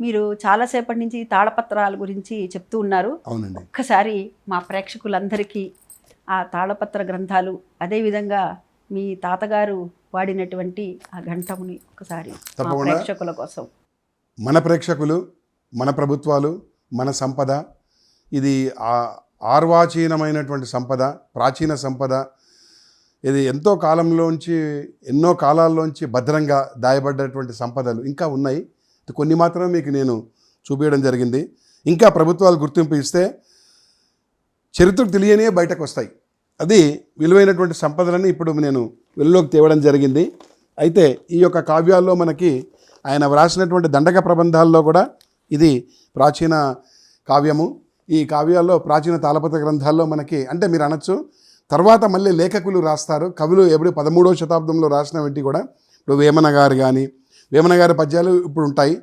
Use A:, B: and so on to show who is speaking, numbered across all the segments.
A: మీరు చాలాసేపటి నుంచి తాళపత్రాల గురించి చెప్తూ ఉన్నారు.
B: అవునండి.
A: ఒక్కసారి మా ప్రేక్షకులందరికీ ఆ తాళపత్ర గ్రంథాలు అదేవిధంగా మీ తాతగారు వాడినటువంటి ఆ ఘంటముని ఒకసారి. ప్రేక్షకుల కోసం.
B: మన ప్రేక్షకులు మన ప్రభుత్వాలు మన సంపద ఇది ఆ- ఆర్వాచీనమైనటువంటి సంపద ప్రాచీన సంపద ఇది ఎంతో కాలంలోంచి ఎన్నో కాలాల్లోంచి భద్రంగా దాయబడ్డటువంటి సంపదలు ఇంకా ఉన్నాయి. కొన్ని మాత్రమే మీకు నేను చూపించడం జరిగింది. ఇంకా ప్రభుత్వాలు గుర్తింపు ఇస్తే చరిత్రకు తెలియనే బయటకు వస్తాయి. అది విలువైనటువంటి సంపదలని ఇప్పుడు నేను వెలులోకి తేవడం జరిగింది. అయితే ఈ యొక్క కావ్యాల్లో మనకి ఆయన వ్రాసినటువంటి దండక ప్రబంధాల్లో కూడా ఇది ప్రాచీన కావ్యము. ఈ కావ్యాల్లో ప్రాచీన తాళపత్ర గ్రంథాల్లో మనకి అంటే మీరు అనొచ్చు తర్వాత మళ్ళీ లేఖకులు రాస్తారు. కవులు ఎప్పుడు పదమూడవ శతాబ్దంలో రాసినవంటి కూడా ఇప్పుడు వేమన గారు కానీ వేమన గారి పద్యాలు ఇప్పుడు ఉంటాయి.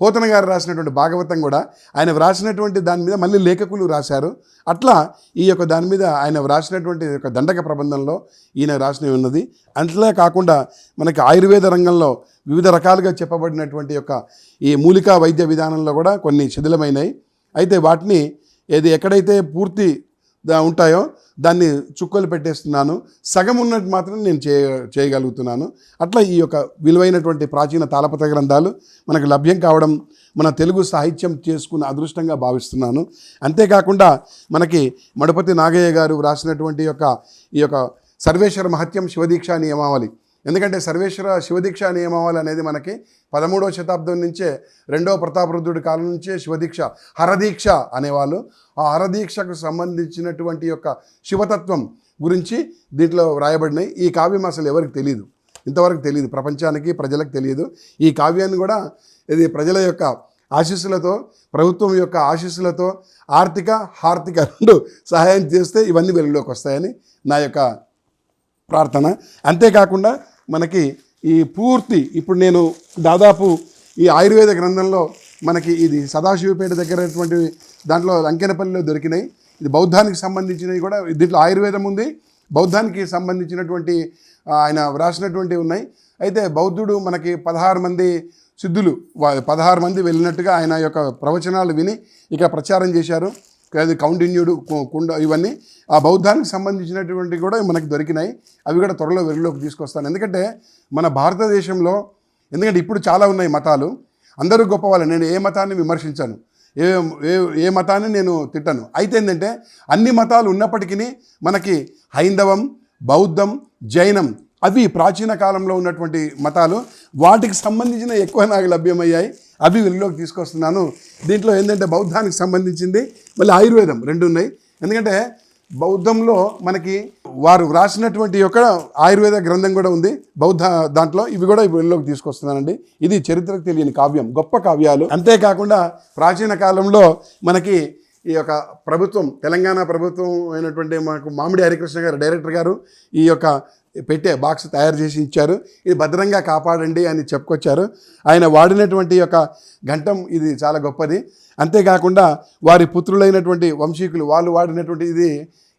B: పోతన గారు రాసినటువంటి భాగవతం కూడా ఆయన వ్రాసినటువంటి దాని మీద మళ్ళీ లేఖకులు రాశారు. అట్లా ఈ యొక్క దాని మీద ఆయన వ్రాసినటువంటి యొక్క దండక ప్రబంధంలో ఈయన రాసినవి ఉన్నది. అట్లా కాకుండా మనకి ఆయుర్వేద రంగంలో వివిధ రకాలుగా చెప్పబడినటువంటి యొక్క ఈ మూలికా వైద్య విధానంలో కూడా కొన్ని శిథిలమైనవి అయితే వాటిని ఏది ఎక్కడైతే పూర్తి ఉంటాయో దాన్ని చుక్కలు పెట్టేస్తున్నాను. సగం ఉన్నట్టు మాత్రం నేను చేయ చేయగలుగుతున్నాను. అట్లా ఈ యొక్క విలువైనటువంటి ప్రాచీన తాళపత్ర గ్రంథాలు మనకు లభ్యం కావడం మన తెలుగు సాహిత్యం చేసుకున్న అదృష్టంగా భావిస్తున్నాను. అంతేకాకుండా మనకి మడపతి నాగయ్య గారు రాసినటువంటి యొక్క ఈ యొక్క సర్వేశ్వర మహత్యం శివదీక్ష నియమావళి ఎందుకంటే సర్వేశ్వర శివదీక్ష నియమావళి అనేది మనకి పదమూడవ శతాబ్దం నుంచే రెండవ ప్రతాపరుద్రుడి కాలం నుంచే శివదీక్ష హరదీక్ష అనేవాళ్ళు. ఆ హరదీక్షకు సంబంధించినటువంటి యొక్క శివతత్వం గురించి దీంట్లో వ్రాయబడినాయి. ఈ కావ్యం అసలు ఎవరికి తెలియదు ఇంతవరకు తెలియదు ప్రపంచానికి ప్రజలకు తెలియదు. ఈ కావ్యాన్ని కూడా ఇది ప్రజల యొక్క ఆశీస్సులతో ప్రభుత్వం యొక్క ఆశీస్సులతో ఆర్థిక హార్థిక రెండు సహాయం చేస్తే ఇవన్నీ వెలుగులోకి వస్తాయని నా యొక్క ప్రార్థన. అంతేకాకుండా మనకి ఈ పూర్తి ఇప్పుడు నేను దాదాపు ఈ ఆయుర్వేద గ్రంథంలో మనకి ఇది సదాశివపేట దగ్గరటువంటి దాంట్లో లంకెనపల్లిలో దొరికినాయి. ఇది బౌద్ధానికి సంబంధించినవి కూడా దీంట్లో ఆయుర్వేదం ఉంది. బౌద్ధానికి సంబంధించినటువంటి ఆయన వ్రాసినటువంటివి ఉన్నాయి. అయితే బౌద్ధుడు మనకి పదహారు మంది సిద్ధులు పదహారు మంది వెళ్ళినట్టుగా ఆయన యొక్క ప్రవచనాలు విని ఇక ప్రచారం చేశారు. అది కౌంటిన్యూడ్ కు- కుండ ఇవన్నీ ఆ బౌద్ధానికి సంబంధించినటువంటి కూడా మనకి దొరికినాయి. అవి కూడా త్వరలో వెలుగులోకి తీసుకొస్తాను. ఎందుకంటే మన భారతదేశంలో ఎందుకంటే ఇప్పుడు చాలా ఉన్నాయి మతాలు. అందరూ గొప్పవాళ్ళు. నేను ఏ మతాన్ని విమర్శించాను. ఏ ఏ ఏ మతాన్ని నేను తిట్టను. అయితే ఏంటంటే అన్ని మతాలు ఉన్నప్పటికీ మనకి హైందవం బౌద్ధం జైనం అవి ప్రాచీన కాలంలో ఉన్నటువంటి మతాలు వాటికి సంబంధించిన ఎక్కువ నాకు లభ్యమయ్యాయి. అవి వెలుగులోకి తీసుకొస్తున్నాను. దీంట్లో ఏంటంటే బౌద్ధానికి సంబంధించింది మళ్ళీ ఆయుర్వేదం రెండు ఉన్నాయి. ఎందుకంటే బౌద్ధంలో మనకి వారు వ్రాసినటువంటి యొక్క ఆయుర్వేద గ్రంథం కూడా ఉంది. బౌద్ధ దాంట్లో ఇవి కూడా వెలుగులోకి తీసుకొస్తున్నానండి. ఇది చరిత్రకు తెలియని కావ్యం గొప్ప కావ్యాలు. అంతేకాకుండా ప్రాచీన కాలంలో మనకి ఈ యొక్క ప్రభుత్వం తెలంగాణ ప్రభుత్వం అయినటువంటి మాకు మామిడి హరికృష్ణ గారు డైరెక్టర్ గారు ఈ యొక్క పెట్టే బాక్స్ తయారు చేసి ఇచ్చారు. ఇది భద్రంగా కాపాడండి అని చెప్పుకొచ్చారు. ఆయన వాడినటువంటి యొక్క ఘంటం ఇది చాలా గొప్పది. అంతేకాకుండా వారి పుత్రులైనటువంటి వంశీకులు వాళ్ళు వాడినటువంటి ఇది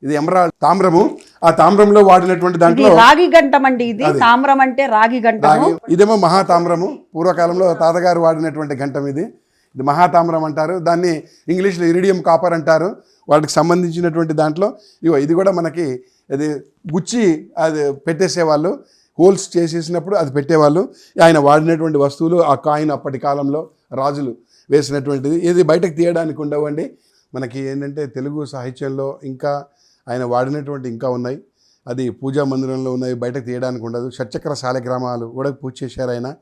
B: ఇది ఎమరాల్డ్ తామ్రము. ఆ తామ్రంలో వాడినటువంటి దాంట్లో
A: రాగి గంటం అండి ఇది. తామ్రం అంటే రాగి
B: రాగి ఇదేమో మహాతామ్రము. పూర్వకాలంలో తాతగారు వాడినటువంటి ఘంటం ఇది. ఇది మహాతామ్రం అంటారు. దాన్ని ఇంగ్లీష్లో ఇరిడియం కాపర్ అంటారు. వాటికి సంబంధించినటువంటి దాంట్లో ఇగో ఇది కూడా మనకి అది గుచ్చి అది పెట్టేసేవాళ్ళు. హోల్స్ చేసేసినప్పుడు అది పెట్టేవాళ్ళు. ఆయన వాడినటువంటి వస్తువులు ఆ కాయిన్ అప్పటి కాలంలో రాజులు వేసినటువంటిది. ఇది బయటకు తీయడానికి ఉండవండి. మనకి ఏంటంటే తెలుగు సాహిత్యంలో ఇంకా ఆయన వాడినటువంటి ఇంకా ఉన్నాయి. అది పూజా మందిరంలో ఉన్నాయి. బయటకు తీయడానికి ఉండదు. షట్చక్ర శాలగ్రామాలు కూడా పూజ చేశారు ఆయన.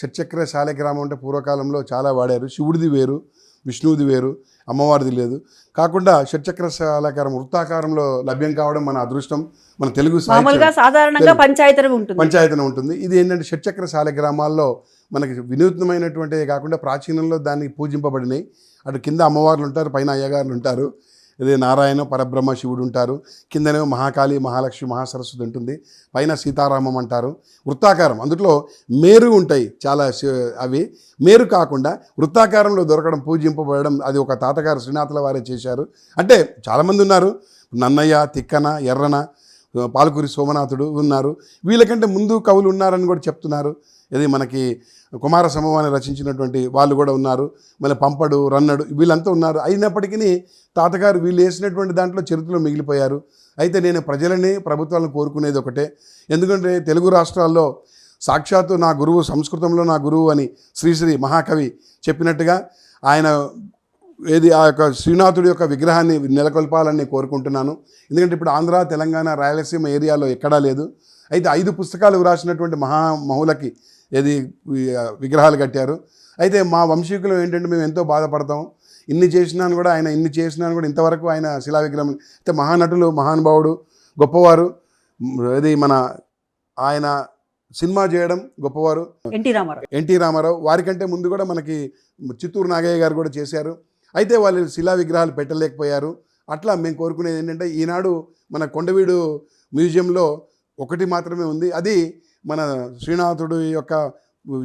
B: షట్చక్ర శాలగ్రామం అంటే పూర్వకాలంలో చాలా వాడారు. శివుడిది వేరు విష్ణువుది వేరు అమ్మవారిది లేదు. కాకుండా షట్చక్ర శాలకారం వృత్తాకారంలో లభ్యం కావడం మన అదృష్టం మన తెలుగు
A: సాధారణంగా పంచాయతీ ఉంటుంది.
B: పంచాయతీన ఉంటుంది. ఇది ఏంటంటే షట్చక్ర శాలగ్రామాల్లో మనకి వినూత్నమైనటువంటి కాకుండా ప్రాచీనంలో దాన్ని పూజింపబడినాయి. అటు కింద అమ్మవార్లు ఉంటారు పైన అయ్యగారులు ఉంటారు. ఇదే నారాయణ పరబ్రహ్మ శివుడు ఉంటారు. కిందనే మహాకాళి మహాలక్ష్మి మహాసరస్వతి ఉంటుంది. పైన సీతారామం అంటారు. వృత్తాకారం అందుట్లో మేరు ఉంటాయి చాలా అవి. మేరు కాకుండా వృత్తాకారంలో దొరకడం పూజింపబడడం అది ఒక తాతగారు శ్రీనాథుల వారే చేశారు. అంటే చాలామంది ఉన్నారు. నన్నయ్య తిక్కన ఎర్రన పాలకూరి సోమనాథుడు ఉన్నారు. వీళ్ళకంటే ముందు కవులు ఉన్నారని కూడా చెప్తున్నారు. ఇది మనకి కుమార సమూహాన్ని రచించినటువంటి వాళ్ళు కూడా ఉన్నారు. మళ్ళీ పంపడు రన్నడు వీళ్ళంతా ఉన్నారు. అయినప్పటికీ తాతగారు వీళ్ళు వేసినటువంటి దాంట్లో చరిత్రలో మిగిలిపోయారు. అయితే నేను ప్రజలని ప్రభుత్వాలను కోరుకునేది ఒకటే. ఎందుకంటే తెలుగు రాష్ట్రాల్లో సాక్షాత్తు నా గురువు సంస్కృతంలో నా గురువు అని శ్రీశ్రీ మహాకవి చెప్పినట్టుగా ఆయన ఏది ఆ యొక్క శ్రీనాథుడి యొక్క విగ్రహాన్ని నెలకొల్పాలని నేను కోరుకుంటున్నాను. ఎందుకంటే ఇప్పుడు ఆంధ్ర తెలంగాణ రాయలసీమ ఏరియాలో ఎక్కడా లేదు. అయితే ఐదు పుస్తకాలు రాసినటువంటి మహా మహులకి ఏది విగ్రహాలు కట్టారు. అయితే మా వంశీకులు ఏంటంటే మేము ఎంతో బాధపడతాం. ఇన్ని చేసినాను కూడా ఆయన ఇన్ని చేసినాను కూడా ఇంతవరకు ఆయన శిలా విగ్రహం అయితే మహానటులు మహానుభావుడు గొప్పవారు ఇది మన ఆయన సినిమా చేయడం గొప్పవారు.
A: ఎన్టీ రామారావు.
B: ఎన్టీ రామారావు వారికంటే ముందు కూడా మనకి చిత్తూరు నాగయ్య గారు కూడా చేశారు. అయితే వాళ్ళు శిలా విగ్రహాలు పెట్టలేకపోయారు. అట్లా మేము కోరుకునేది ఏంటంటే ఈనాడు మన కొండవీడు మ్యూజియంలో ఒకటి మాత్రమే ఉంది. అది మన శ్రీనాథుడు యొక్క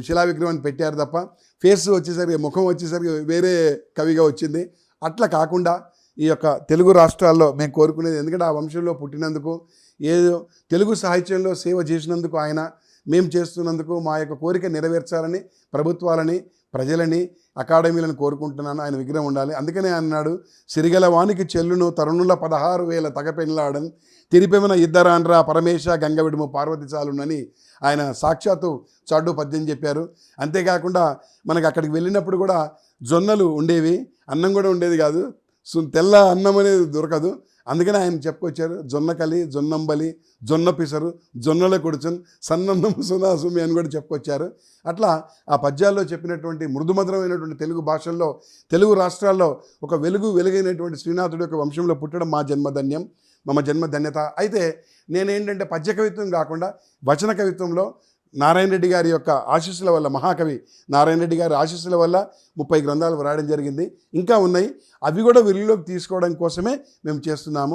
B: శిలా విగ్రహాన్ని పెట్టారు తప్ప ఫేస్ వచ్చేసరికి ముఖం వచ్చేసరికి వేరే కవిగా వచ్చింది. అట్లా కాకుండా ఈ యొక్క తెలుగు రాష్ట్రాల్లో మేము కోరుకునేది ఎందుకంటే ఆ వంశంలో పుట్టినందుకు ఏదో తెలుగు సాహిత్యంలో సేవ చేసినందుకు ఆయన మేము చేస్తున్నందుకు మా యొక్క కోరిక నెరవేర్చాలని ప్రభుత్వాలని ప్రజలని అకాడమీలను కోరుకుంటున్నాను. ఆయన విగ్రహం ఉండాలి. అందుకనే అన్నాడు సిరిగల వానికి చెల్లును తరుణుల పదహారు వేల తగపెళ్ళాడని తిరిపెమిన ఇద్దరాండ్రా పరమేశ గంగవిడుము పార్వతి చాలునని ఆయన సాక్షాత్తు చాడు పద్యం చెప్పారు. అంతేకాకుండా మనకి అక్కడికి వెళ్ళినప్పుడు కూడా జొన్నలు ఉండేవి అన్నం కూడా ఉండేది కాదు. తెల్ల అన్నం అనేది దొరకదు. అందుకని ఆయన చెప్పుకొచ్చారు జొన్నకలి జొన్నంబలి జొన్న పిసరు జొన్నల కొడుచున్ సన్నన్నము సునాసుమి అని కూడా చెప్పుకొచ్చారు. అట్లా ఆ పద్యాల్లో చెప్పినటువంటి మృదుమధురమైనటువంటి తెలుగు భాషల్లో తెలుగు రాష్ట్రాల్లో ఒక వెలుగు వెలుగైనటువంటి శ్రీనాథుడి యొక్క వంశంలో పుట్టడం మా జన్మధన్యం మమ జన్మ ధన్యత. అయితే నేనేంటంటే పద్య కవిత్వం కాకుండా వచన కవిత్వంలో నారాయణ రెడ్డి గారి యొక్క ఆశీస్సుల వల్ల మహాకవి నారాయణ రెడ్డి గారి ఆశీస్సుల వల్ల ముప్పై గ్రంథాలు రాయడం జరిగింది. ఇంకా ఉన్నాయి. అవి కూడా వెలుగులోకి తీసుకోవడం కోసమే మేము చేస్తున్నాము.